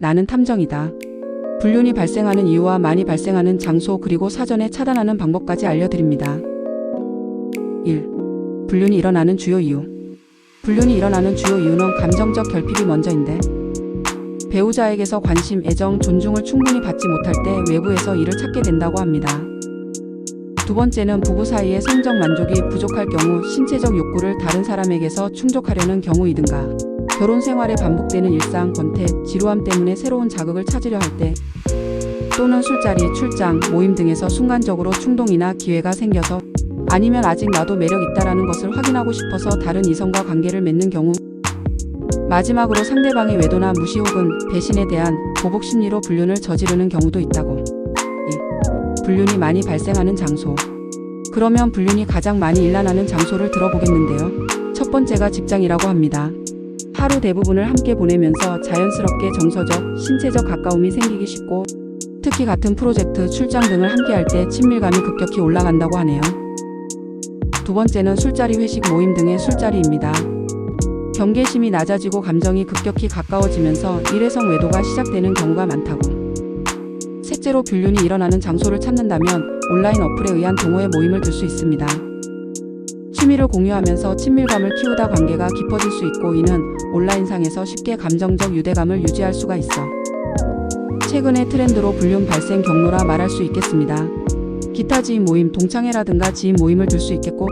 나는 탐정이다. 불륜이 발생하는 이유와 많이 발생하는 장소 그리고 사전에 차단하는 방법까지 알려드립니다. 1. 불륜이 일어나는 주요 이유. 불륜이 일어나는 주요 이유는 감정적 결핍이 먼저인데 배우자에게서 관심, 애정, 존중을 충분히 받지 못할 때 외부에서 이를 찾게 된다고 합니다. 두 번째는 부부 사이의 성적 만족이 부족할 경우 신체적 욕구를 다른 사람에게서 충족하려는 경우이든가 결혼 생활에 반복되는 일상, 권태, 지루함 때문에 새로운 자극을 찾으려 할 때 또는 술자리, 출장, 모임 등에서 순간적으로 충동이나 기회가 생겨서 아니면 아직 나도 매력 있다라는 것을 확인하고 싶어서 다른 이성과 관계를 맺는 경우 마지막으로 상대방의 외도나 무시 혹은 배신에 대한 보복 심리로 불륜을 저지르는 경우도 있다고. 2. 불륜이 많이 발생하는 장소. 그러면 불륜이 가장 많이 일어나는 장소를 들어보겠는데요. 첫 번째가 직장이라고 합니다. 하루 대부분을 함께 보내면서 자연스럽게 정서적, 신체적 가까움이 생기기 쉽고 특히 같은 프로젝트, 출장 등을 함께 할 때 친밀감이 급격히 올라간다고 하네요. 두 번째는 술자리, 회식, 모임 등의 술자리입니다. 경계심이 낮아지고 감정이 급격히 가까워지면서 일회성 외도가 시작되는 경우가 많다고. 셋째로 불륜이 일어나는 장소를 찾는다면 온라인 어플에 의한 동호회 모임을 들 수 있습니다. 취미를 공유하면서 친밀감을 키우다 관계가 깊어질 수 있고 이는 온라인상에서 쉽게 감정적 유대감을 유지할 수가 있어. 최근의 트렌드로 불륜 발생 경로라 말할 수 있겠습니다. 기타 지인 모임, 동창회라든가 지인 모임을 들 수 있겠고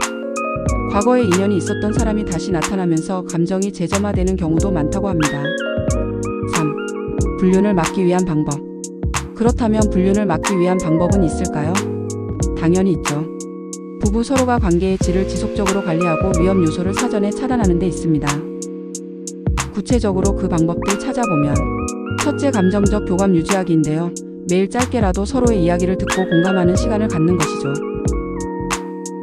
과거에 인연이 있었던 사람이 다시 나타나면서 감정이 재점화되는 경우도 많다고 합니다. 3. 불륜을 막기 위한 방법. 그렇다면 불륜을 막기 위한 방법은 있을까요? 당연히 있죠. 부부 서로가 관계의 질을 지속적으로 관리하고 위험 요소를 사전에 차단하는 데 있습니다. 구체적으로 그 방법들 찾아보면 첫째 감정적 교감 유지하기인데요. 매일 짧게라도 서로의 이야기를 듣고 공감하는 시간을 갖는 것이죠.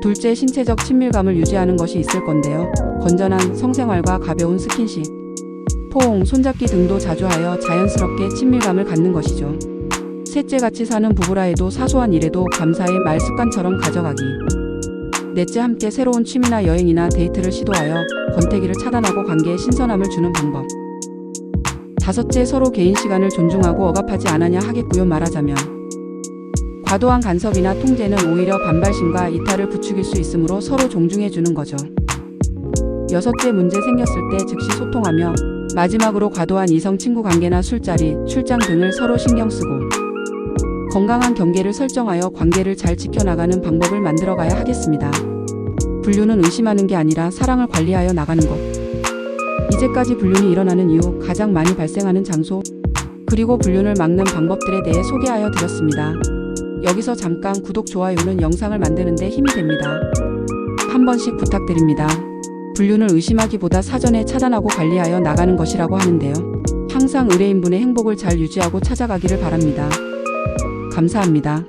둘째 신체적 친밀감을 유지하는 것이 있을 건데요. 건전한 성생활과 가벼운 스킨십, 포옹, 손잡기 등도 자주 하여 자연스럽게 친밀감을 갖는 것이죠. 셋째 같이 사는 부부라 해도 사소한 일에도 감사의 말 습관처럼 가져가기. 넷째 함께 새로운 취미나 여행이나 데이트를 시도하여 권태기를 차단하고 관계에 신선함을 주는 방법. 다섯째 서로 개인 시간을 존중하고 억압하지 않으냐 하겠고요 말하자면 과도한 간섭이나 통제는 오히려 반발심과 이탈을 부추길 수 있으므로 서로 존중해 주는 거죠. 여섯째 문제 생겼을 때 즉시 소통하며 마지막으로 과도한 이성 친구 관계나 술자리, 출장 등을 서로 신경 쓰고 건강한 경계를 설정하여 관계를 잘 지켜나가는 방법을 만들어 가야 하겠습니다. 불륜은 의심하는 게 아니라 사랑을 관리하여 나가는 것. 이제까지 불륜이 일어나는 이유, 가장 많이 발생하는 장소, 그리고 불륜을 막는 방법들에 대해 소개하여 드렸습니다. 여기서 잠깐 구독, 좋아요는 영상을 만드는데 힘이 됩니다. 한 번씩 부탁드립니다. 불륜을 의심하기보다 사전에 차단하고 관리하여 나가는 것이라고 하는데요. 항상 의뢰인분의 행복을 잘 유지하고 찾아가기를 바랍니다. 감사합니다.